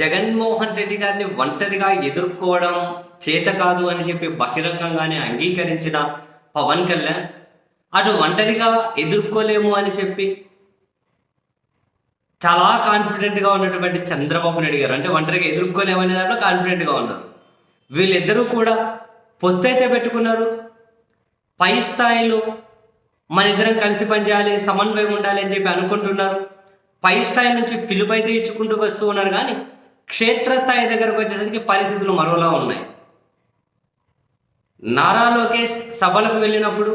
జగన్మోహన్ రెడ్డి గారిని ఒంటరిగా ఎదుర్కోవడం చేత కాదు అని చెప్పి బహిరంగంగానే అంగీకరించిన పవన్ కళ్యాణ్ అటు ఒంటరిగా ఎదుర్కోలేము అని చెప్పి చాలా కాన్ఫిడెంట్గా ఉన్నటువంటి చంద్రబాబు నాయుడు గారు అంటే ఒంటరిగా ఎదుర్కోలేమనే దాంట్లో కాన్ఫిడెంట్గా ఉన్నారు. వీళ్ళిద్దరూ కూడా పొత్తు అయితే పెట్టుకున్నారు. పై స్థాయిలో మన ఇద్దరం కలిసి పనిచేయాలి సమన్వయం ఉండాలి అని చెప్పి అనుకుంటున్నారు. పై స్థాయి నుంచి పిలుపు అయితే ఇచ్చుకుంటూ వస్తూ ఉన్నారు కానీ క్షేత్రస్థాయి దగ్గరకు వచ్చేసరికి పరిస్థితులు మరోలా ఉన్నాయి. నారా లోకేష్ సభలకు వెళ్ళినప్పుడు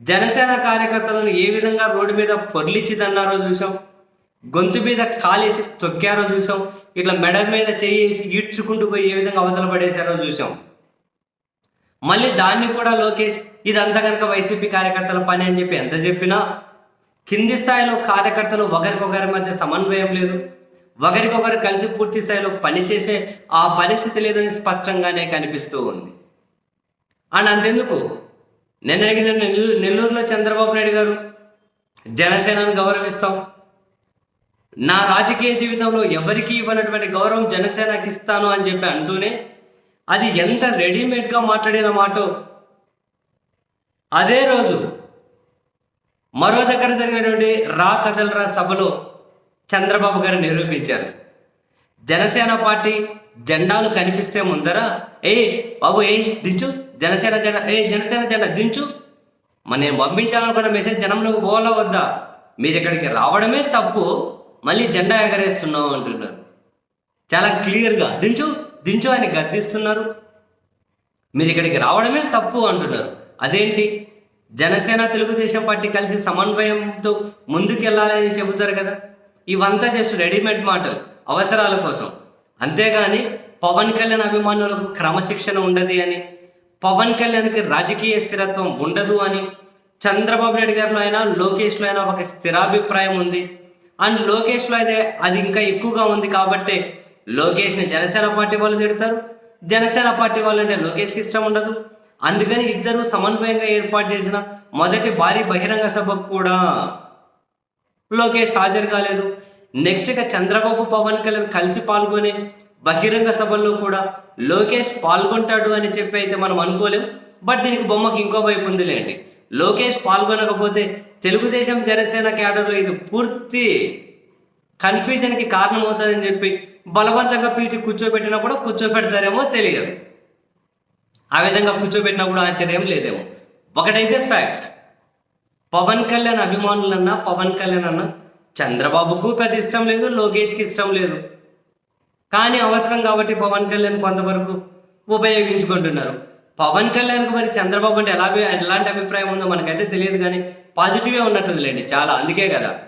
జనసేన కార్యకర్తలను ఏ విధంగా రోడ్డు మీద పొర్లిచ్చిదన్నారో చూసాం గొంతు మీద కాలేసి తొక్కారో చూసాం ఇట్లా మెడ మీద చేసి ఈడ్చుకుంటూ పోయి ఏ విధంగా అవతల పడేశారో చూసాం మళ్ళీ దాన్ని కూడా లోకేష్ ఇదంతా కనుక వైసీపీ కార్యకర్తల పని అని చెప్పి ఎంత చెప్పినా కింది స్థాయిలో కార్యకర్తలు ఒకరికొకరి మధ్య సమన్వయం లేదు. ఒకరికొకరు కలిసి పూర్తి స్థాయిలో పనిచేసే ఆ పరిస్థితి లేదని స్పష్టంగానే కనిపిస్తూ ఉంది. అండ్ అంతెందుకు? నిన్న అడిగిన నెల్లూరు నెల్లూరులో చంద్రబాబు నాయుడు గారు జనసేనను గౌరవిస్తాం. నా రాజకీయ జీవితంలో ఎవరికి ఇవ్వనటువంటి గౌరవం జనసేనకి ఇస్తాను అని చెప్పి అంటూనే అది ఎంత రెడీమేడ్గా మాట్లాడిన మాట. అదే రోజు మరో దగ్గర జరిగినటువంటి రా కదలరా సభలో చంద్రబాబు గారు నిరూపించారు. జనసేన పార్టీ జెండాలు కనిపిస్తే ముందర ఏ బాబు ఏ దించు జనసేన జెండా ఏ జనసేన జెండా దించు. మరి నేను పంపించాలనుకున్న మెసేజ్ జనంలోకి పోవాలా వద్దా? మీరు ఇక్కడికి రావడమే తప్పు. మళ్ళీ జెండా ఎగరేస్తున్నాం అంటున్నారు. చాలా క్లియర్గా దించు దించు అని గద్దిస్తున్నారు. మీరు ఇక్కడికి రావడమే తప్పు అంటున్నారు. అదేంటి? జనసేన తెలుగుదేశం పార్టీ కలిసి సమన్వయంతో ముందుకు వెళ్ళాలని చెబుతారు కదా. ఇవంతా జస్ట్ రెడీమేడ్ మాటలు అవసరాల కోసం. అంతేగాని పవన్ కళ్యాణ్ అభిమానులకు క్రమశిక్షణ ఉండదు అని పవన్ కళ్యాణ్కి రాజకీయ స్థిరత్వం ఉండదు అని చంద్రబాబు నాయుడు గారిలో అయినా లోకేష్లో అయినా ఒక స్థిరాభిప్రాయం ఉంది. అండ్ లోకేష్లో అయితే అది ఇంకా ఎక్కువగా ఉంది కాబట్టి లోకేష్ని జనసేన పార్టీ వాళ్ళు తిడతారు. జనసేన పార్టీ వాళ్ళు అంటే లోకేష్కి ఇష్టం ఉండదు. అందుకని ఇద్దరు సమన్వయంగా ఏర్పాటు చేసిన మొదటి భారీ బహిరంగ సభకు కూడా లోకేష్ హాజరు కాలేదు. నెక్స్ట్ ఇక చంద్రబాబు పవన్ కళ్యాణ్ కలిసి పాల్గొనే బహిరంగ సభల్లో కూడా లోకేష్ పాల్గొంటాడు అని చెప్పి అయితే మనం అనుకోలేం. బట్ దీనికి బొమ్మకి ఇంకో వైపు ఉందిలేండి. లోకేష్ పాల్గొనకపోతే తెలుగుదేశం జనసేన క్యాడర్లో ఇది పూర్తి కన్ఫ్యూజన్కి కారణమవుతుందని చెప్పి బలవంతంగా పీల్చి కూర్చోబెట్టినా కూడా కూర్చోబెడతారేమో తెలియదు. ఆ విధంగా కూర్చోబెట్టినా కూడా ఆశ్చర్యం లేదేమో. ఒకటైతే ఫ్యాక్ట్ పవన్ కళ్యాణ్ అభిమానులన్నా పవన్ కళ్యాణ్ అన్న చంద్రబాబుకు పెద్ద ఇష్టం లేదు లోకేష్కి ఇష్టం లేదు. కానీ అవసరం కాబట్టి పవన్ కళ్యాణ్ కొంతవరకు ఉపయోగించుకుంటున్నారు. పవన్ కళ్యాణ్కు మరి చంద్రబాబు అంటే ఎలా ఎలాంటి అభిప్రాయం ఉందో మనకైతే తెలియదు కానీ పాజిటివే ఉన్నట్టుందిలేండి చాలా. అందుకే కదా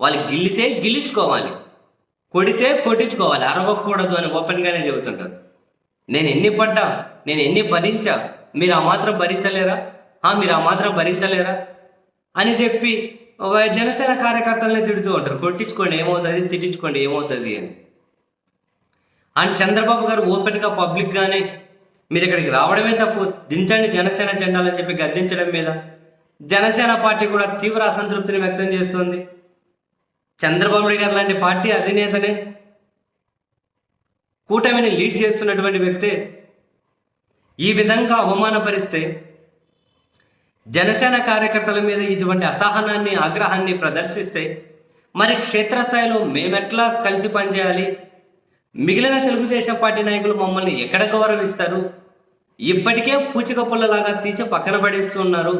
వాళ్ళు గిల్లితే గిల్లించుకోవాలి. కొడితే కొట్టించుకోవాలి. అరవకూడదు అని ఓపెన్గానే చెబుతుంటారు. నేను ఎన్ని పడ్డా? నేను ఎన్ని భరించా? మీరు ఆ మాత్రం భరించలేరా? మీరు ఆ మాత్రం భరించలేరా? అని చెప్పి జనసేన కార్యకర్తలనే తిడుతూ ఉంటారు. కొట్టించుకోండి ఏమవుతుంది? తిట్టించుకోండి ఏమవుతుంది అని. అండ్ చంద్రబాబు గారు ఓపెన్గా పబ్లిక్గానే మీరు ఇక్కడికి రావడమే తప్పు. దించండి జనసేన జెండాలని చెప్పి గద్దించడం మీద. జనసేన పార్టీ కూడా తీవ్ర అసంతృప్తిని వ్యక్తం చేస్తుంది. చంద్రబాబు నాయుడు గారు లాంటి పార్టీ అధినేతనే కూటమిని లీడ్ చేస్తున్నటువంటి వ్యక్తే ఈ విధంగా అవమానపరిస్తే జనసేన కార్యకర్తల మీద ఇటువంటి అసహనాన్ని ఆగ్రహాన్ని ప్రదర్శిస్తే మరి క్షేత్రస్థాయిలో మేమెట్లా కలిసి పనిచేయాలి? మిగిలిన తెలుగుదేశం పార్టీ నాయకులు మమ్మల్ని ఎక్కడ గౌరవిస్తారు? ఇప్పటికే పూచిక పుల్లలాగా తీసి పక్కన పడేస్తున్నారు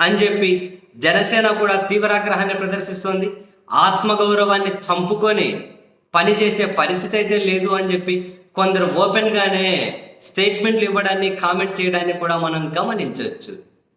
అని చెప్పి జనసేన కూడా తీవ్రాగ్రహాన్ని ప్రదర్శిస్తోంది. ఆత్మగౌరవాన్ని చంపుకొని పనిచేసే పరిస్థితి అయితే లేదు అని చెప్పి కొందరు ఓపెన్గానే స్టేట్మెంట్లు ఇవ్వడాన్ని కామెంట్ చేయడాన్ని కూడా మనం గమనించవచ్చు.